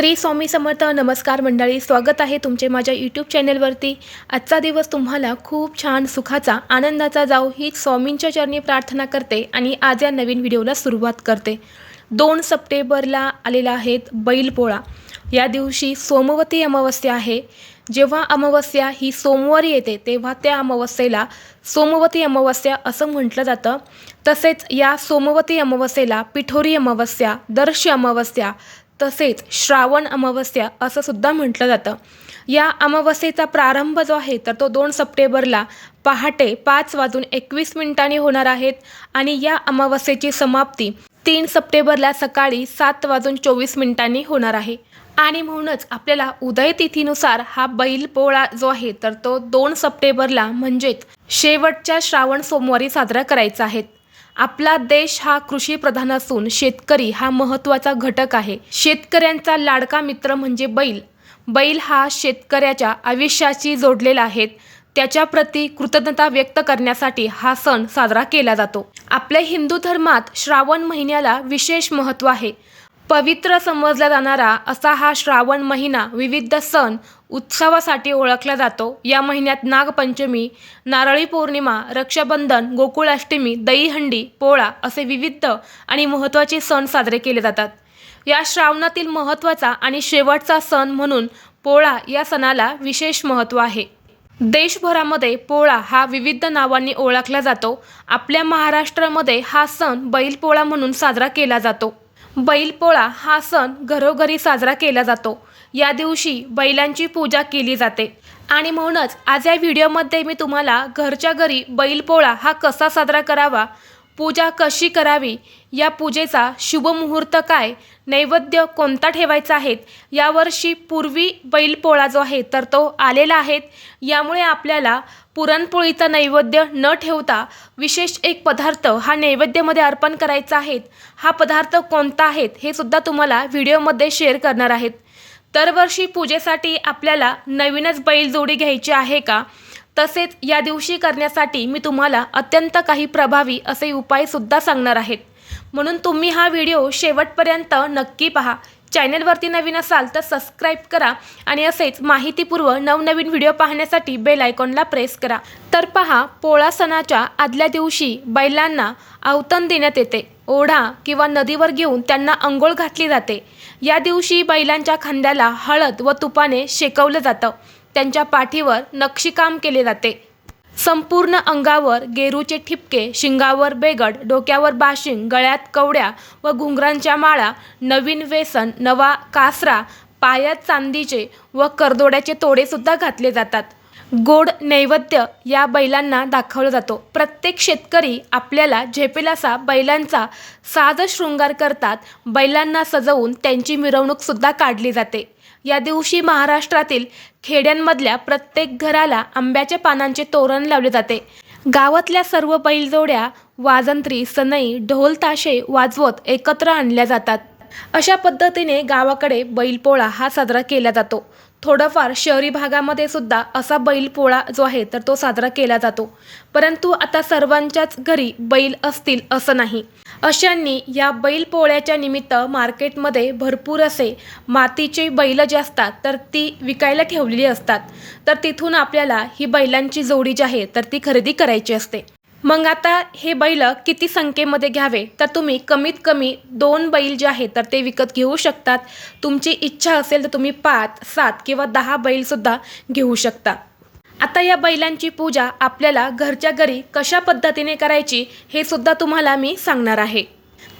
श्री स्वामी समर्थ नमस्कार मंडळी स्वागत आहे तुमचे माझ्या यूट्यूब चॅनेलवरती आजचा दिवस तुम्हाला खूप छान सुखाचा आनंदाचा जाऊ ही स्वामींच्या चरणी प्रार्थना करते आणि आज या नवीन व्हिडिओला सुरुवात करते. दोन सप्टेंबरला आलेला आहेत बैलपोळा या दिवशी सोमवती अमावस्या आहे. जेव्हा अमावस्या ही सोमवारी येते तेव्हा त्या अमावस्येला सोमवती अमावस्या असं म्हटलं जातं. तसेच या सोमवती अमावस्येला पिठोरी अमावस्या दर्श अमावस्या तसेच श्रावण अमावस्या असं सुद्धा म्हटलं जातं. या अमावस्येचा प्रारंभ जो आहे तर तो दोन सप्टेंबरला पहाटे पाच वाजून एकवीस मिनिटांनी होणार आहेत आणि या अमावस्येची समाप्ती तीन सप्टेंबरला सकाळी सात वाजून चोवीस मिनिटांनी होणार आहे. आणि म्हणूनच आपल्याला उदय तिथीनुसार हा बैल पोळा जो आहे तर तो दोन सप्टेंबरला म्हणजेच शेवटच्या श्रावण सोमवारी साजरा करायचा आहे. आपला देश हा कृषी प्रधान असून शेतकरी हा महत्त्वाचा घटक आहे. शेतकऱ्यांचा लाडका मित्र म्हणजे बैल. बैल हा शेतकऱ्याच्या आयुष्याशी जोडलेला आहे. त्याच्याप्रती कृतज्ञता व्यक्त करण्यासाठी हा सण साजरा केला जातो. आपल्या हिंदू धर्मात श्रावण महिन्याला विशेष महत्त्व आहे. पवित्र समजला जाणारा असा हा श्रावण महिना विविध सण उत्सवासाठी ओळखला जातो. या महिन्यात नागपंचमी नारळी पौर्णिमा रक्षाबंधन गोकुळाष्टमी दहीहंडी पोळा असे विविध आणि महत्त्वाचे सण साजरे केले जातात. या श्रावणातील महत्त्वाचा आणि शेवटचा सण म्हणून पोळा या सणाला विशेष महत्त्व आहे. देशभरामध्ये पोळा हा विविध नावांनी ओळखला जातो. आपल्या महाराष्ट्रामध्ये हा सण बैलपोळा म्हणून साजरा केला जातो. बैलपोळा हा सण घरोघरी साजरा केला जातो. या दिवशी बैलांची पूजा केली जाते. आणि म्हणूनच आज या व्हिडिओमध्ये मी तुम्हाला घरच्या घरी बैलपोळा हा कसा साजरा करावा पूजा कशी करावी? या पूजेचा शुभमुहूर्त काय? नैवेद्य कोणता ठेवायचा आहेत यावर्षी पूर्वी बैलपोळा जो आहे तर तो आलेला आहे. यामुळे आपल्याला पुरणपोळीचा नैवेद्य न ठेवता विशेष एक पदार्थ हा नैवेद्यामध्ये अर्पण करायचा आहे. हा पदार्थ कोणता आहेत हे सुद्धा तुम्हाला व्हिडिओमध्ये शेअर करणार आहेत. दरवर्षी पूजेसाठी आपल्याला नवीनच बैलजोडी घ्यायची आहे का? तसेच या दिवशी करण्यासाठी मी तुम्हाला अत्यंत काही प्रभावी असे उपायसुद्धा सांगणार आहेत. म्हणून तुम्ही हा व्हिडिओ शेवटपर्यंत नक्की पहा. चॅनलवरती नवीन असाल तर सबस्क्राईब करा आणि असेच माहितीपूर्व नवनवीन व्हिडिओ पाहण्यासाठी बेल आयकॉनला प्रेस करा. तर पहा पोळा सणाच्या आदल्या दिवशी बैलांना आवतण देण्यात येते. ओढा किंवा नदीवर घेऊन त्यांना अंघोळ घातली जाते. या दिवशी बैलांच्या खांद्याला हळद व तुपाने शेकवलं जातं. त्यांच्या पाठीवर नक्षीकाम केले जाते. संपूर्ण अंगावर गेरूचे ठिपके शिंगावर बेगड डोक्यावर बाशिंग गळ्यात कवड्या व घुंगरांच्या माळा नवीन वेसन नवा कासरा पायात चांदीचे व करदोड्याचे तोडेसुद्धा घातले जातात. गोड नैवेद्य या बैलांना दाखवला जातो. प्रत्येक शेतकरी आपल्याला झेपेलासा बैलांचा साज शृंगार करतात. बैलांना सजवून त्यांची मिरवणूकसुद्धा काढली जाते. या दिवशी महाराष्ट्रातील खेड्यांमधल्या प्रत्येक घराला आंब्याच्या पानांचे तोरण लावले जाते. गावातल्या सर्व बैलजोड्या वाजंत्री सनई ढोल ताशे वाजवत एकत्र आणल्या जातात. अशा पद्धतीने गावाकडे बैलपोळा हा साजरा केला जातो. थोडंफार शहरी भागामध्ये सुद्धा असा बैलपोळा जो आहे तर तो साजरा केला जातो. परंतु आता सर्वांच्याच घरी बैल असतील असं नाही. अशांनी या बैलपोळ्याच्या निमित्त मार्केटमध्ये भरपूर असे मातीचे बैल जे असतात तर ती विकायला ठेवलेली असतात. तर तिथून आपल्याला ही बैलांची जोडी जी आहे तर ती खरेदी करायची असते. मग आता हे बैल किती संख्येमध्ये घ्यावे? तर तुम्ही कमीत कमी दोन बैल जे आहेत तर ते विकत घेऊ शकतात. तुमची इच्छा असेल तर तुम्ही पाच सात किंवा दहा बैलसुद्धा घेऊ शकता. आता या बैलांची पूजा आपल्याला घरच्या घरी कशा पद्धतीने करायची हे सुद्धा तुम्हाला मी सांगणार आहे.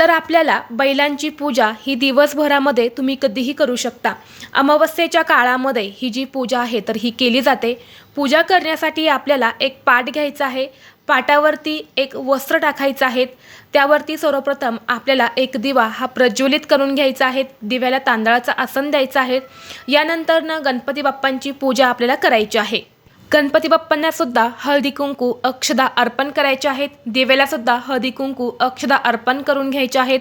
तर आपल्याला बैलांची पूजा ही दिवसभरामध्ये तुम्ही कधीही करू शकता. अमावस्येच्या काळामध्ये ही जी पूजा आहे तर ही केली जाते. पूजा करण्यासाठी आपल्याला एक पाट घ्यायचा आहे. पाटावरती एक वस्त्र टाकायचं आहेत. त्यावरती सर्वप्रथम आपल्याला एक दिवा हा प्रज्वलित करून घ्यायचा आहे दिव्याला तांदळाचं आसन द्यायचं आहे यानंतरनं गणपती बाप्पांची पूजा आपल्याला करायची आहे. गणपती बाप्पांना सुद्धा हळदी कुंकू अक्षदा अर्पण करायचे आहेत. दिव्याला सुद्धा हळदी कुंकू अक्षदा अर्पण करून घ्यायचे आहेत.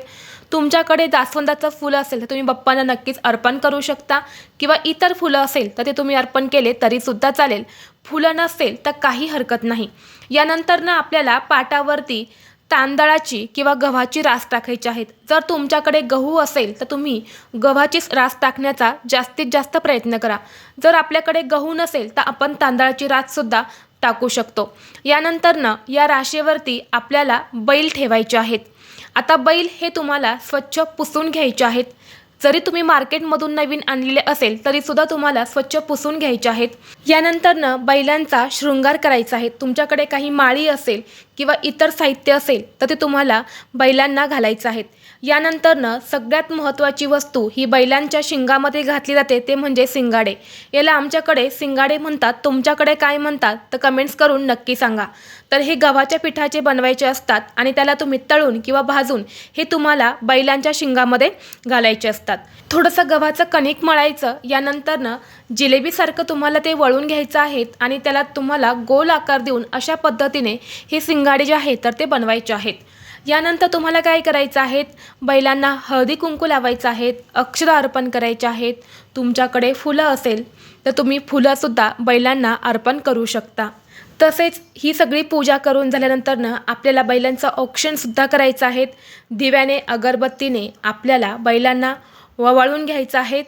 तुमच्याकडे जास्वंदाचं फुलं असेल तर तुम्ही बाप्पांना नक्कीच अर्पण करू शकता. किंवा इतर फुलं असेल तर ते तुम्ही अर्पण केले तरीसुद्धा चालेल. फुलं नसेल तर काही हरकत नाही. यानंतरनं आपल्याला पाटावरती तांदळाची किंवा गव्हाची रास टाकायची आहेत. जर तुमच्याकडे गहू असेल तर तुम्ही गव्हाचीच रास टाकण्याचा जास्तीत जास्त प्रयत्न करा. जर आपल्याकडे गहू नसेल तर आपण तांदळाची राससुद्धा टाकू शकतो. यानंतरनं या राशीवरती आपल्याला बैल ठेवायचे आहेत. आता बैल हे तुम्हाला स्वच्छ पुसून घ्यायचे आहेत. जरी तुम्ही मार्केटमधून नवीन आणलेले असेल तरीसुद्धा तुम्हाला स्वच्छ पुसून घ्यायचे आहेत. यानंतरनं बैलांचा शृंगार करायचा आहे. तुमच्याकडे काही माळी असेल किंवा इतर साहित्य असेल तर ते तुम्हाला बैलांना घालायचं आहेत. यानंतरनं सगळ्यात महत्त्वाची वस्तू ही बैलांच्या शिंगामध्ये घातली जाते ते म्हणजे सिंगाडे याला आमच्याकडे सिंगाडे म्हणतात. तुमच्याकडे काय म्हणतात तर कमेंट्स करून नक्की सांगा. तर हे गव्हाच्या पिठाचे बनवायचे असतात आणि त्याला तुम्ही तळून किंवा भाजून हे तुम्हाला बैलांच्या शिंगामध्ये घालायचे असतात. थोडंसं गव्हाचं कणिक मळायचं यानंतरनं जिलेबीसारखं तुम्हाला ते वळून घ्यायचं आहेत आणि त्याला तुम्हाला गोल आकार देऊन अशा पद्धतीने हे सिंगाडे जे आहेत तर ते बनवायचे आहेत. यानंतर तुम्हाला काय करायचं आहेत बैलांना हळदी कुंकू लावायचं आहेत अक्षर अर्पण करायचे आहेत तुमच्याकडे फुलं असेल तर तुम्ही फुलंसुद्धा बैलांना अर्पण करू शकता. तसेच ही सगळी पूजा करून झाल्यानंतरनं आपल्याला बैलांचं औक्षणसुद्धा करायचं आहेत दिव्याने अगरबत्तीने आपल्याला बैलांना ववाळून घ्यायचं आहेत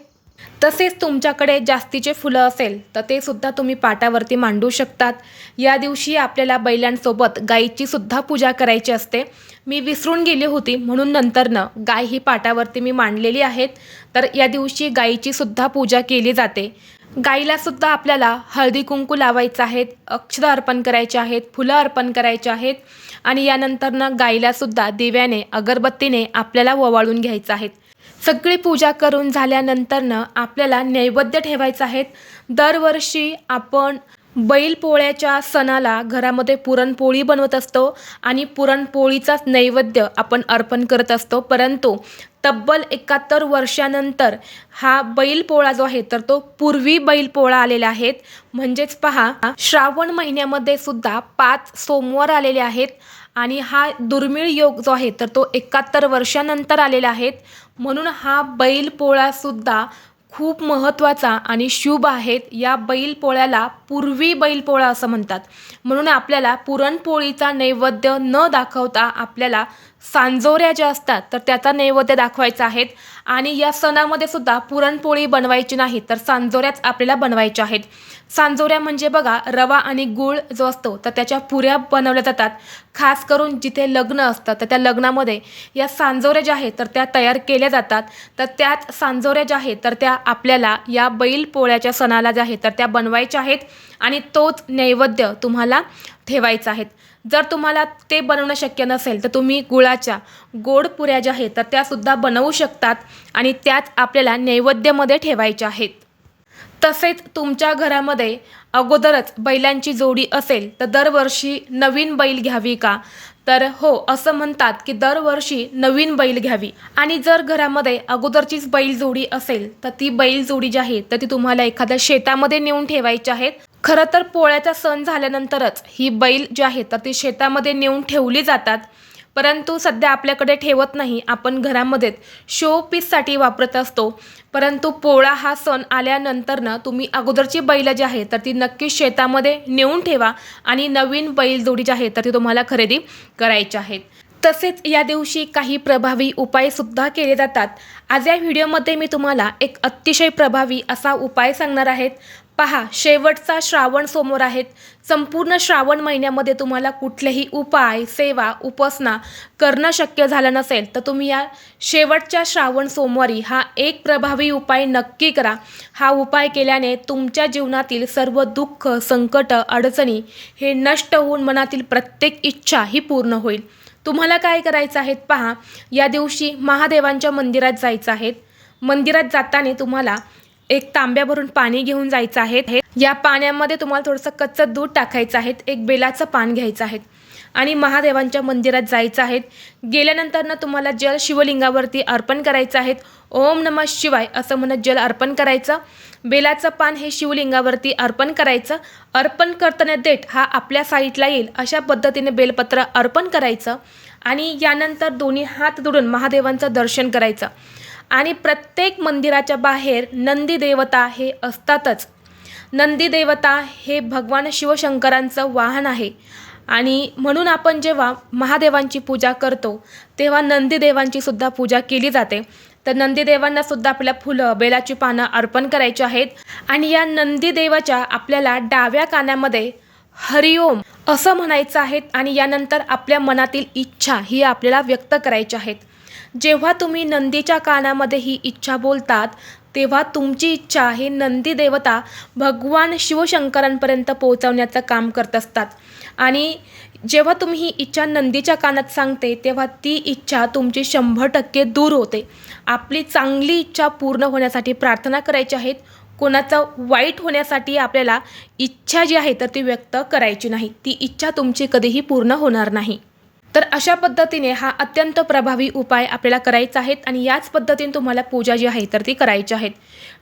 तसेच तुमच्याकडे जास्तीचे फुलं असेल तर ते सुद्धा तुम्ही पाटावरती मांडू शकतात. या दिवशी आपल्याला बैलांसोबत गायीची सुद्धा पूजा करायची असते. मी विसरून गेली होती म्हणून नंतरनं गाय ही पाटावरती मी मांडलेली आहेत. तर या दिवशी गायीची सुद्धा पूजा केली जाते. गाईला सुद्धा आपल्याला हळदी कुंकू लावायचं आहेत अक्षर अर्पण करायचे आहेत फुलं अर्पण करायचे आहेत. आणि यानंतरनं गाईला सुद्धा दिव्याने अगरबत्तीने आपल्याला ओवाळून घ्यायचं आहेत. सगळी पूजा करून झाल्यानंतरनं आपल्याला नैवेद्य ठेवायचं आहेत दरवर्षी आपण बैलपोळ्याच्या सणाला घरामध्ये पुरणपोळी बनवत असतो आणि पुरणपोळीचाच नैवेद्य आपण अर्पण करत असतो. परंतु तब्बल एकाहत्तर वर्षानंतर हा बैलपोळा जो आहे तर तो पूर्वी बैलपोळा आलेला आहेत म्हणजेच पहा श्रावण महिन्यामध्ये सुद्धा पाच सोमवार आलेले आहेत. आणि हा दुर्मिळ योग जो आहे तर तो एकाहत्तर वर्षानंतर आलेला आहेत म्हणून हा बैलपोळासुद्धा खूप महत्त्वाचा आणि शुभ आहेत. या बैलपोळ्याला पूर्वी बैलपोळा असं म्हणतात. म्हणून आपल्याला पुरणपोळीचा नैवेद्य न दाखवता आपल्याला सांजोऱ्या ज्या असतात तर त्याचा नैवेद्य दाखवायचा आहेत. आणि या सणामध्ये सुद्धा पुरणपोळी बनवायची नाही तर सांजोऱ्याच आपल्याला बनवायच्या आहेत. सांजोऱ्या म्हणजे बघा रवा आणि गूळ जो असतो तर त्याच्या पुऱ्या बनवल्या जातात. खास करून जिथे लग्न असतं तर त्या लग्नामध्ये या सांजोऱ्या ज्या आहेत तर त्या तयार केल्या जातात. तर त्याच सांजोऱ्या ज्या आहेत तर त्या आपल्याला या बैल पोळ्याच्या सणाला ज्या आहेत तर त्या बनवायच्या आहेत. आणि तोच नैवेद्य तुम्हाला ठेवायचा आहे. जर तुम्हाला ते बनवणं शक्य नसेल तर तुम्ही गुळाच्या गोड पुऱ्या ज्या आहेत तर त्यासुद्धा बनवू शकतात आणि त्याच आपल्याला नैवेद्यामध्ये ठेवायच्या आहेत. तसेच तुमच्या घरामध्ये अगोदरच बैलांची जोडी असेल तर दरवर्षी नवीन बैल घ्यावी का? तर हो असं म्हणतात की दरवर्षी नवीन बैल घ्यावी. आणि जर घरामध्ये अगोदरचीच बैल जोडी असेल तर ती बैल जोडी जी आहे तर ती तुम्हाला एखाद्या शेतामध्ये नेऊन ठेवायची आहेत खरं तर पोळ्याचा सण झाल्यानंतरच ही बैल जी आहेत तर ती शेतामध्ये नेऊन ठेवली जातात. परंतु सध्या आपल्याकडे ठेवत नाही. आपण घरामध्येच शो पीससाठी वापरत असतो. परंतु पोळा हा सण आल्यानंतरनं तुम्ही अगोदरची बैल जी आहे तर ती नक्की शेतामध्ये नेऊन ठेवा आणि नवीन बैल जोडी जी आहे तर ती तुम्हाला खरेदी करायची आहेत. तसेच या दिवशी काही प्रभावी उपायसुद्धा केले जातात. आज या व्हिडिओमध्ये मी तुम्हाला एक अतिशय प्रभावी असा उपाय सांगणार आहेत पहा शेवटचा श्रावण समोर आहेत. संपूर्ण श्रावण महिन्यामध्ये तुम्हाला कुठलेही उपाय सेवा उपासना करणं शक्य झालं नसेल तर तुम्ही या शेवटच्या श्रावण सोमवारी हा एक प्रभावी उपाय नक्की करा. हा उपाय केल्याने तुमच्या जीवनातील सर्व दुःख संकट अडचणी हे नष्ट होऊन मनातील प्रत्येक इच्छा ही पूर्ण होईल. तुम्हाला काय करायचं आहे पहा या दिवशी महादेवांच्या मंदिरात जायचं आहे. मंदिरात जाताना तुम्हाला एक तांब्या भरून पाणी घेऊन जायचं आहे. या पाण्यामध्ये तुम्हाला थोडंसं कच्चं दूध टाकायचं आहे. एक बेलाचं पान घ्यायचं आहे. आणि महादेवांच्या मंदिरात जायचं आहे. गेल्यानंतरनं तुम्हाला जल शिवलिंगावरती अर्पण करायचं आहे. ओम नमः शिवाय असं म्हणत जल अर्पण करायचं. बेलाचं पान हे शिवलिंगावरती अर्पण करायचं. अर्पण करताना देठ हा आपल्या साईडला येईल अशा पद्धतीने बेलपत्र अर्पण करायचं. आणि यानंतर दोन्ही हात जोडून महादेवांचं दर्शन करायचं. आणि प्रत्येक मंदिराच्या बाहेर नंदी देवता हे असतातच. नंदी देवता हे भगवान शिवशंकरांचं वाहन आहे. आणि म्हणून आपण जेव्हा महादेवांची पूजा करतो तेव्हा नंदीदेवांची सुद्धा पूजा केली जाते. तर नंदीदेवांना सुद्धा आपल्या फुलं बेलाची पानं अर्पण करायची आहेत. आणि या नंदीदेवाच्या आपल्याला डाव्या कानामध्ये हरिओम असं म्हणायचं आहेत आणि यानंतर आपल्या मनातील इच्छा ही आपल्याला व्यक्त करायची आहेत. जेव्हा तुम्ही नंदीच्या कानामध्ये ही इच्छा बोलतात तेव्हा तुमची इच्छा ही नंदी देवता भगवान शिवशंकरांपर्यंत पोहोचवण्याचं काम करत असतात. आणि जेव्हा तुम्ही ही इच्छा नंदीच्या कानात सांगते तेव्हा ती इच्छा तुमची शंभर टक्के दूर होते. आपली चांगली इच्छा पूर्ण होण्यासाठी प्रार्थना करायची आहेत. कोणाचं वाईट होण्यासाठी आपल्याला इच्छा जी आहे तर ती व्यक्त करायची नाही. ती इच्छा तुमची कधीही पूर्ण होणार नाही. तर अशा पद्धतीने हा अत्यंत प्रभावी उपाय आपल्याला करायचा आहे आणि याच पद्धतीने तुम्हाला पूजा जी आहे तर ती करायची आहेत.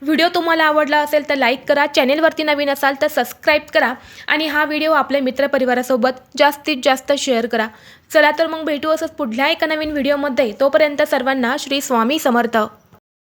व्हिडिओ तुम्हाला आवडला असेल तर लाईक करा चॅनेलवरती नवीन असाल तर सबस्क्राईब करा आणि हा व्हिडिओ आपल्या मित्रपरिवारासोबत जास्तीत जास्त शेअर करा. चला तर मग भेटू असंच पुढल्या एका नवीन व्हिडिओमध्ये. तोपर्यंत सर्वांना श्री स्वामी समर्थ.